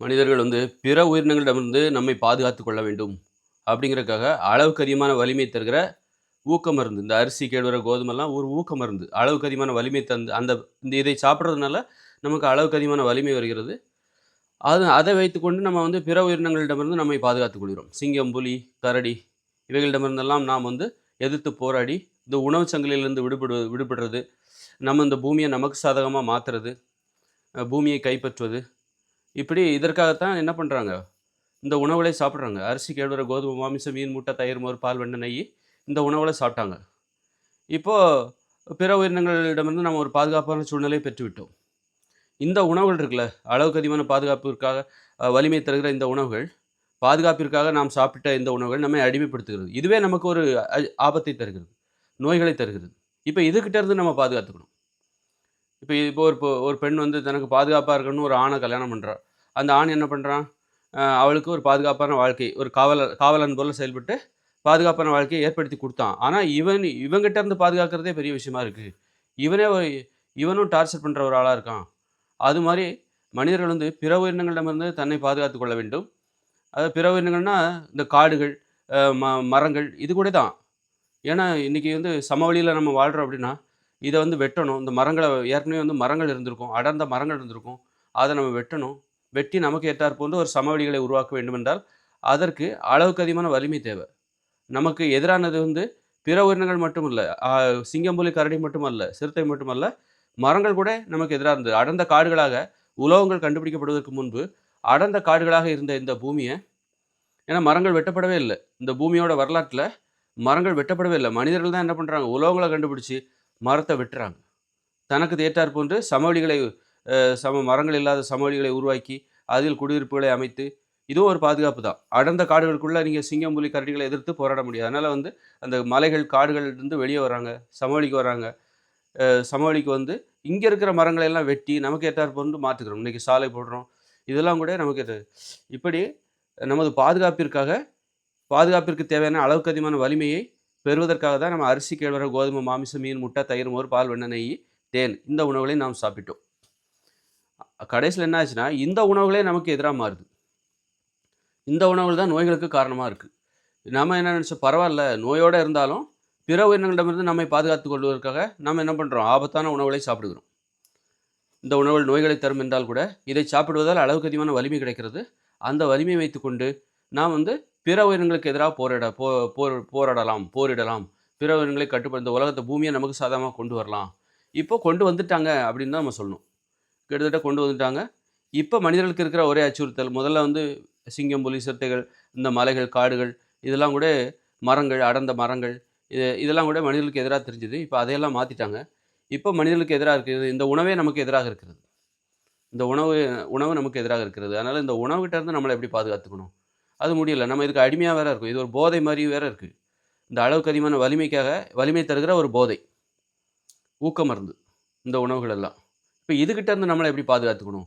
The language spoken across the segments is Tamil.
மனிதர்கள் வந்து பிற உயிரினங்களிடமிருந்து நம்மை பாதுகாத்து கொள்ள வேண்டும் அப்படிங்கிறதுக்காக அளவுக்கு அதிகமான வலிமை தருகிற ஊக்க மருந்து. இந்த அரிசி கேழ்வர கோதுமெல்லாம் ஒரு ஊக்க மருந்து. அளவுக்கு அதிகமான வலிமை தந்து அந்த இந்த இதை சாப்பிட்றதுனால நமக்கு அளவுக்கு அதிகமான வலிமை வருகிறது. அது அதை வைத்துக்கொண்டு நம்ம வந்து பிற உயிரினங்களிடமிருந்து நம்மை பாதுகாத்துக் கொள்கிறோம். சிங்கம் புலி கரடி இவைகளிடமிருந்தெல்லாம் நாம் வந்து எதிர்த்து போராடி இந்த உணவுச் சங்கிலியிலிருந்து விடுபடு விடுபடுறது நம்ம இந்த பூமியை நமக்கு சாதகமாக மாற்றுறது பூமியை கைப்பற்றுவது இப்படி இதற்காகத்தான் என்ன பண்ணுறாங்க இந்த உணவுகளை சாப்பிட்றாங்க. அரிசி கேழ்வர கோதுமை மாமிசம் மீன் முட்டை தயிர் மோர் பால் வெண்ணெய் நெய் இந்த உணவுகளை சாப்பிட்டாங்க. இப்போது பிற உயிரினங்களிடமிருந்து நம்ம ஒரு பாதுகாப்பான சூழ்நிலையை பெற்றுவிட்டோம். இந்த உணவுகள் இருக்குல்ல அளவுக்கு அதிகமான பாதுகாப்பிற்காக வலிமை தருகிற இந்த உணவுகள் பாதுகாப்பிற்காக நாம் சாப்பிட்ட இந்த உணவுகள் நம்மை அடிமைப்படுத்துகிறது. இதுவே நமக்கு ஒரு அ- ஆபத்தை தருகிறது நோய்களை தருகிறது. இப்போ இதுகிட்டேருந்து நம்ம பாதுகாத்துக்கணும். இப்போ இப்போ ஒரு ஒரு பெண் வந்து தனக்கு பாதுகாப்பாக இருக்கணும்னு ஒரு ஆணை கல்யாணம் பண்ணுறான் அந்த ஆண் என்ன பண்ணுறான் அவளுக்கு ஒரு பாதுகாப்பான வாழ்க்கை ஒரு காவலர் காவலன் போல் செயல்பட்டு பாதுகாப்பான வாழ்க்கையை ஏற்படுத்தி கொடுத்தான் ஆனால் இவன் இவங்கிட்ட இருந்து பாதுகாக்கிறதே பெரிய விஷயமா இருக்குது இவனே ஒரு இவனும் டார்ச்சர் பண்ணுற ஒரு ஆளாக இருக்கான். அது மாதிரி மனிதர்கள் வந்து பிற உயிரினங்களிடமிருந்து தன்னை பாதுகாத்து கொள்ள வேண்டும். அது பிற உயிரினங்கள்னா இந்த காடுகள் ம மரங்கள் இது கூட தான். ஏன்னா இன்றைக்கி வந்து சமவெளியில் நம்ம வாழ்கிறோம் அப்படின்னா இதை வந்து வெட்டணும். இந்த மரங்களை ஏற்கனவே வந்து மரங்கள் இருந்திருக்கும். அடர்ந்த மரங்கள் இருந்திருக்கும். அதை நம்ம வெட்டணும். வெட்டி நமக்கு ஏற்றார் போன்று ஒரு சமவெளிகளை உருவாக்க வேண்டும் என்றால் அதற்கு அளவுக்கு அதிகமான வலிமை தேவை. நமக்கு எதிரானது வந்து பிற உயிரினங்கள் மட்டும் இல்லை சிங்கம்புலி கரடி மட்டுமல்ல சிறுத்தை மட்டுமல்ல மரங்கள் கூட நமக்கு எதிராக இருந்தது. அடர்ந்த காடுகளாக உலோகங்கள் கண்டுபிடிக்கப்படுவதற்கு முன்பு அடர்ந்த காடுகளாக இருந்த இந்த பூமியை ஏன்னா மரங்கள் வெட்டப்படவே இல்லை. இந்த பூமியோட வரலாற்றில் மரங்கள் வெட்டப்படவே இல்லை. மனிதர்கள் தான் என்ன பண்ணுறாங்க உலோகங்களை கண்டுபிடிச்சி மரத்தை வெட்டுறாங்க. தனக்கு ஏற்றார் போன்று சமவெளிகளை சம மரங்கள் இல்லாத சமவெளிகளை உருவாக்கி அதில் குடியிருப்புகளை அமைத்து இதுவும் ஒரு பாதுகாப்பு தான். அடர்ந்த காடுகளுக்குள்ளே நீங்கள் சிங்கம் புலி கரடிகளை எதிர்த்து போராட முடியாது. அதனால் வந்து அந்த மலைகள் காடுகள்லேருந்து வெளியே வராங்க சமவெளிக்கு வராங்க சமவெளிக்கு வந்து இங்கே இருக்கிற மரங்களை எல்லாம் வெட்டி நமக்கு ஏற்றார் போன்று மாற்றுக்கிறோம் இன்றைக்கி சாலை போடுறோம். இதெல்லாம் கூட நமக்கு ஏற்றது இப்படி நமது பாதுகாப்பிற்காக பாதுகாப்பிற்கு தேவையான அளவுக்கு அதிகமான வலிமையை பெறுவதற்காக தான் நம்ம அரிசி கேழ்வர கோதுமை மாமிசம் மீன் முட்டை தயிர் மோர் பால் வெண்ணெய் நெய் தேன் இந்த உணவுகளை நாம் சாப்பிட்டோம். கடைசியில் என்ன ஆச்சுன்னா இந்த உணவுகளே நமக்கு எதிராக மாறுது. இந்த உணவுகள் தான் நோய்களுக்கு காரணமாக இருக்குது நம்ம என்ன நினச்சோம் பரவாயில்ல நோயோடு இருந்தாலும் பிற உயிரினங்களிடமிருந்து நம்மை பாதுகாத்து கொள்வதற்காக நம்ம என்ன பண்ணுறோம் ஆபத்தான உணவுகளை சாப்பிடுகிறோம். இந்த உணவுகள் நோய்களை தரும் என்றால் கூட இதை சாப்பிடுவதால் அளவுக்கு அதிகமான வலிமை கிடைக்கிறது. அந்த வலிமையை வைத்துக்கொண்டு நாம் வந்து பிற உயிரினங்களுக்கு எதிராக போரிட போ போர் போராடலாம் போரிடலாம். பிற உயிரினங்களை கட்டுப்படுத்த உலகத்தை பூமியை நமக்கு சாதகமாக கொண்டு வரலாம். இப்போ கொண்டு வந்துட்டாங்க அப்படின்னு தான் நம்ம சொல்லணும். கிட்டத்தட்ட கொண்டு வந்துட்டாங்க. இப்போ மனிதர்களுக்கு இருக்கிற ஒரே அச்சுறுத்தல் முதல்ல வந்து சிங்கம் புலி சிறுத்தைகள் இந்த மலைகள் காடுகள் இதெல்லாம் கூட மரங்கள் அடர்ந்த மரங்கள் இது இதெல்லாம் கூட மனிதர்களுக்கு எதிராக தெரிஞ்சுது. இப்போ அதையெல்லாம் மாற்றிட்டாங்க இப்போ மனிதர்களுக்கு எதிராக இருக்கிறது இந்த உணவே நமக்கு எதிராக இருக்கிறது. இந்த உணவு உணவு நமக்கு எதிராக இருக்கிறது. அதனால் இந்த உணவுகிட்ட இருந்து நம்மளை எப்படி பாதுகாத்துக்கணும்? அது முடியல. நம்ம இதுக்கு அடிமையாக வேற இருக்கும். இது ஒரு போதை மாதிரி வேற இருக்குது இந்த அளவுக்கு அதிகமான வலிமைக்காக வலிமை தருகிற ஒரு போதை. ஊக்க மருந்து. இந்த உணவுகள் எல்லாம். இப்போ இதுகிட்ட இருந்து நம்மளை எப்படி பாதுகாத்துக்கணும்?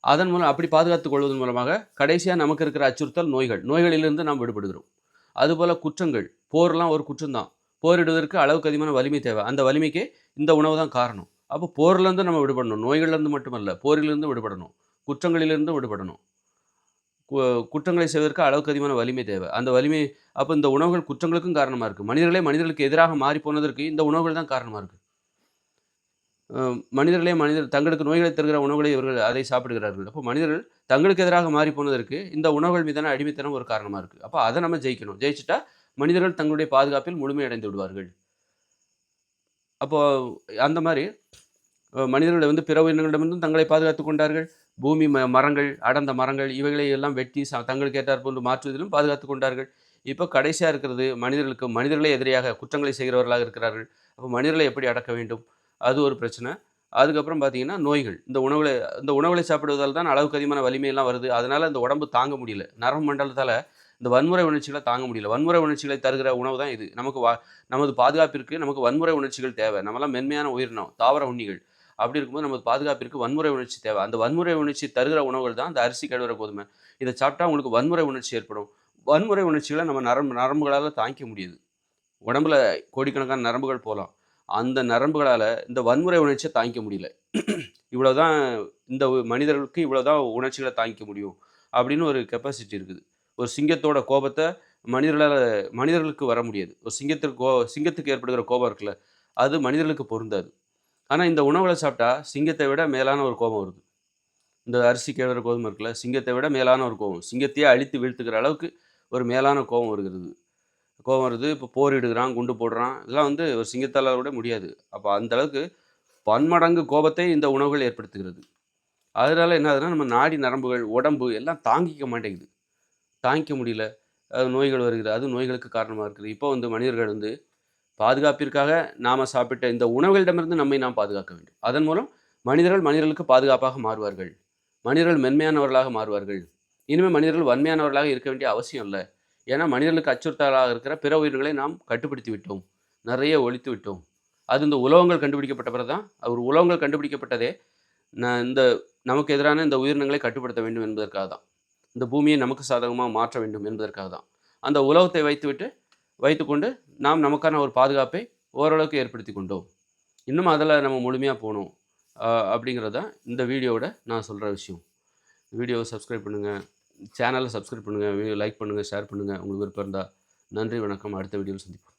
அதன் மூலம் அப்படி பாதுகாத்துக் கொள்வதன் மூலமாக கடைசியாக நமக்கு இருக்கிற அச்சுறுத்தல் நோய்கள். நோய்களிலிருந்து நாம் விடுபடுகிறோம். அதுபோல் குற்றங்கள். போர்லாம் ஒரு குற்றம்தான். போரிடுவதற்கு அளவுக்கு அதிகமான வலிமை தேவை. அந்த வலிமைக்கு இந்த உணவு தான் காரணம். அப்போ போர்லேருந்து நம்ம விடுபடணும். நோய்கள்லேருந்து மட்டுமல்ல போரிலிருந்து விடுபடணும். குற்றங்களிலிருந்து விடுபடணும். குற்றங்களை செய்வதற்கு அளவுக்கு அதிகமான வலிமை தேவை. அந்த வலிமை அப்போ இந்த உணவுகள் குற்றங்களுக்கும் காரணமாக இருக்குது மனிதர்களே மனிதர்களுக்கு எதிராக மாறி போனதற்கு இந்த உணவுகள் தான் காரணமாக இருக்குது மனிதர்களே மனிதர் தங்களுக்கு நோய்களை தருகிற உணவுகளை இவர்கள் அதை சாப்பிடுகிறார்கள். அப்போ மனிதர்கள் தங்களுக்கு எதிராக மாறி போனதற்கு இந்த உணவுகள் மீதான அடிமைத்தனம் ஒரு காரணமாக இருக்குது அப்போ அதை நம்ம ஜெயிக்கணும். ஜெயிச்சுட்டா மனிதர்கள் தங்களுடைய பாதுகாப்பில் முழுமையடைந்து விடுவார்கள். அப்போ அந்த மாதிரி மனிதர்கள் வந்து பிற உயிரினங்களிடமிருந்தும் தங்களை பாதுகாத்துக் கொண்டார்கள். பூமி ம மரங்கள் அடர்ந்த மரங்கள் இவைகளை எல்லாம் வெட்டி ச தங்களுக்கு ஏற்றார் போன்று மாற்றுவதிலும் பாதுகாத்துக் கொண்டார்கள். இப்போ கடைசியாக இருக்கிறது மனிதர்களுக்கு மனிதர்களே எதிரியாக குற்றங்களை செய்கிறவர்களாக இருக்கிறார்கள். அப்போ மனிதர்களை எப்படி அடக்க வேண்டும்? அது ஒரு பிரச்சனை. அதுக்கப்புறம் பார்த்தீங்கன்னா நோய்கள். இந்த உணவுகளை இந்த உணவுகளை சாப்பிடுவதால் தான் அளவுக்கு அதிகமான வலிமையெல்லாம் வருது. அதனால் இந்த உடம்பு தாங்க முடியல. நரம்பு மண்டலத்தால் இந்த வன்முறை உணர்ச்சிகளை தாங்க முடியல. வன்முறை உணர்ச்சிகளை தருகிற உணவு தான் இது. நமக்கு வா நமது பாதுகாப்பிற்கு நமக்கு வன்முறை உணர்ச்சிகள் தேவை. நம்மலாம் மென்மையான உயிரினம் தாவர உண்ணிகள். அப்படி இருக்கும்போது நமது பாதுகாப்பிற்கு வன்முறை உணர்ச்சி தேவை. அந்த வன்முறை உணர்ச்சி தருகிற உணவுகள் தான் அந்த அரிசி கழுவுற கோதுமை இதை சாப்பிட்டா உங்களுக்கு வன்முறை உணர்ச்சி ஏற்படும். வன்முறை உணர்ச்சிகளை நம்ம நரம்பு நரம்புகளால் தாங்கிக்க முடியுது. உடம்புல கோடிக்கணக்கான நரம்புகள் போகலாம். அந்த நரம்புகளால் இந்த வன்முறை உணர்ச்சியை தாங்கிக்க முடியல. இவ்வளோதான் இந்த மனிதர்களுக்கு இவ்வளோதான் உணர்ச்சிகளை தாங்கிக்க முடியும் அப்படின்னு ஒரு கெப்பாசிட்டி இருக்குது. ஒரு சிங்கத்தோட கோபத்தை மனிதர்களால் மனிதர்களுக்கு வர முடியாது. ஒரு சிங்கத்திற்கு கோ சிங்கத்துக்கு ஏற்படுகிற கோபம் இருக்குல்ல அது மனிதர்களுக்கு பொருந்தாது. ஆனால் இந்த உணவுகளை சாப்பிட்டா சிங்கத்தை விட மேலான ஒரு கோபம் வருது. இந்த அரிசி கேழ்வர கோபம் இருக்குல்ல சிங்கத்தை விட மேலான ஒரு கோபம். சிங்கத்தையே அழித்து வீழ்த்துக்கிற அளவுக்கு ஒரு மேலான கோபம் வருகிறது. கோபம் வருது இப்போ போரிடுகிறான் குண்டு போடுறான். இதெல்லாம் வந்து ஒரு சிங்கத்தால் கூட முடியாது. அப்போ அந்த அளவுக்கு பன்மடங்கு கோபத்தை இந்த உணவுகள் ஏற்படுத்துகிறது. அதனால என்ன ஆகுதுன்னா நம்ம நாடி நரம்புகள் உடம்பு எல்லாம் தாங்கிக்க மாட்டேங்குது. தாங்கிக்க முடியல. அது நோய்கள் வருகிறது. அது நோய்களுக்கு காரணமாக இருக்குது. இப்போ வந்து மனிதர்கள் வந்து பாதுகாப்பிற்காக நாம் சாப்பிட்ட இந்த உணவுகளிடமிருந்து நம்மை நாம் பாதுகாக்க வேண்டும். அதன் மூலம் மனிதர்கள் மனிதர்களுக்கு பாதுகாப்பாக மாறுவார்கள். மனிதர்கள் மென்மையானவர்களாக மாறுவார்கள். இனிமேல் மனிதர்கள் வன்மையானவர்களாக இருக்க வேண்டிய அவசியம் இல்லை. ஏன்னா மனிதர்களுக்கு அச்சுறுத்தலாக இருக்கிற பிற உயிர்களை நாம் கட்டுப்படுத்தி விட்டோம். நிறைய ஒழித்து விட்டோம். அது இந்த உலகங்கள் கண்டுபிடிக்கப்பட்ட பிறகு தான் அவர் உலகங்கள் கண்டுபிடிக்கப்பட்டதே நான் இந்த நமக்கு எதிரான இந்த உயிரினங்களை கட்டுப்படுத்த வேண்டும் என்பதற்காக தான் இந்த பூமியை நமக்கு சாதகமாக மாற்ற வேண்டும் என்பதற்காக தான் அந்த உலகத்தை வைத்துவிட்டு வைத்துக்கொண்டு நாம் நமக்கான ஒரு பாதுகாப்பை ஓரளவுக்கு ஏற்படுத்தி கொண்டோம். இன்னும் அதில் நம்ம முழுமையாக போகணும் அப்படிங்கிறது தான் இந்த வீடியோவோட நான் சொல்கிற விஷயம். வீடியோவை சப்ஸ்கிரைப் பண்ணுங்கள் சேனலை சப்ஸ்கிரைப் பண்ணுங்கள் வீடியோ லைக் பண்ணுங்கள் ஷேர் பண்ணுங்கள் உங்களுக்கு விருப்பம் இருந்தால் நன்றி வணக்கம். அடுத்த வீடியோவில் சந்திப்போம்.